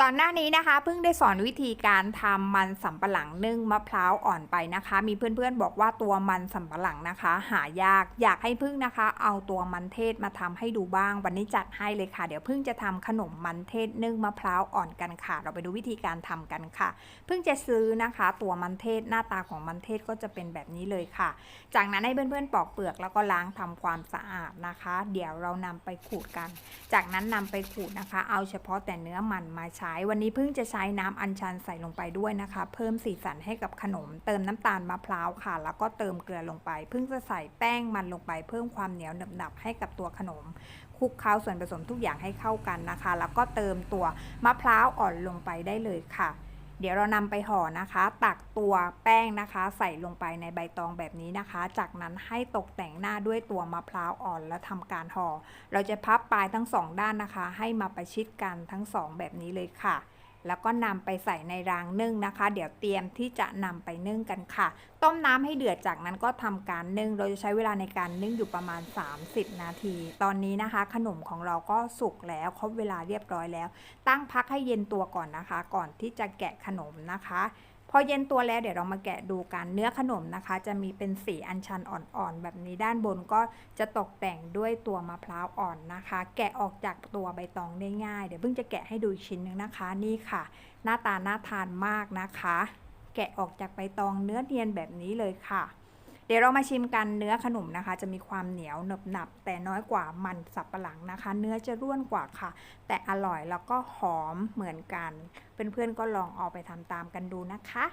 ก่อนหน้านี้นะคะเพิ่งได้สอนวิธีการทำมันสำปะหลังนึ่งมะพร้าวอ่อนไปนะคะ มีเพื่อนๆบอกว่าตัวมันสำปะหลังนะคะ หายากอยากให้พึ่งนะคะ เอาตัวมันเทศมาทำให้ดูบ้าง วันนี้จัดให้เลยค่ะ เดี๋ยวพึ่งจะทำขนมมันเทศนึ่งมะพร้าวอ่อนกันค่ะ เราไปดูวิธีการทำกันค่ะ เพิ่งจะซื้อนะคะ ตัวมันเทศหน้าตาของมันเทศก็จะเป็นแบบนี้เลยค่ะ จากนั้นให้เพื่อนๆปอกเปลือกแล้วก็ล้างทำความสะอาดนะคะ เดี๋ยวเรานำไปขูดกัน จากนั้นนำไปขูดนะคะ เอาเฉพาะแต่เนื้อมันมาใช้วันนี้เพิ่งจะใช้น้ำอัญชันใส่ลงไปด้วยนะคะ เพิ่มสีสันให้กับขนม เติมน้ำตาลมะพร้าวค่ะ แล้วก็เติมเกลือลงไป เพิ่งจะใส่แป้งมันลงไป เพิ่มความเหนียวหนับๆให้กับตัวขนมคลุกเคล้าส่วนผสมทุกอย่างให้เข้ากันนะคะ แล้วก็เติมตัวมะพร้าวอ่อนลงไปได้เลยค่ะ เดี๋ยวเรานำไปห่อนะคะ ตักตัวแป้งนะคะ ใส่ลงไปในใบตองแบบนี้นะคะ จากนั้นให้ตกแต่งหน้าด้วยตัวมะพร้าวอ่อนแล้วทำการห่อ เราจะพับปลายทั้งสองด้านนะคะ ให้มาประชิดกันทั้งสองแบบนี้เลยค่ะ แล้วก็นำไปใส่ในรางนึ่งนะคะ เดี๋ยวเตรียมที่จะนำไปนึ่งกันค่ะ ต้มน้ำให้เดือดจากนั้นก็ทำการนึ่ง เราจะใช้เวลาในการนึ่งอยู่ประมาณ 30 นาที ตอนนี้นะคะ ขนมของเราก็สุกแล้วครบเวลาเรียบร้อยแล้ว ตั้งพักให้เย็นตัวก่อนนะคะ ก่อนที่จะแกะขนมนะคะ อเย็นตัวแล้วเดี๋ยวเรามาแกะดูกันเนื้อขนมนะคะ จะมีเป็นสีอัญชันอ่อนๆ แบบนี้ด้านบนก็จะตกแต่งด้วยตัวมะพร้าวอ่อนนะคะ แกะออกจากตัวใบตองได้ง่าย เดี๋ยวเพิ่งจะแกะให้ดูอีกชิ้นหนึงนะคะนี่ค่ะ หน้าตาน่าทานมากนะคะ แกะออกจากใบตองเนื้อเนียนแบบนี้เลยค่ะ เดี๋ยวเรามาชิมกันเนื้อขนมนะคะ จะมีความเหนียวหนึบหนับ แต่น้อยกว่ามันสับปะหลังนะคะ เนื้อจะร่วนกว่าค่ะ แต่อร่อยแล้วก็หอมเหมือนกัน เพื่อนๆก็ลองเอาไปทำตามกันดูนะคะ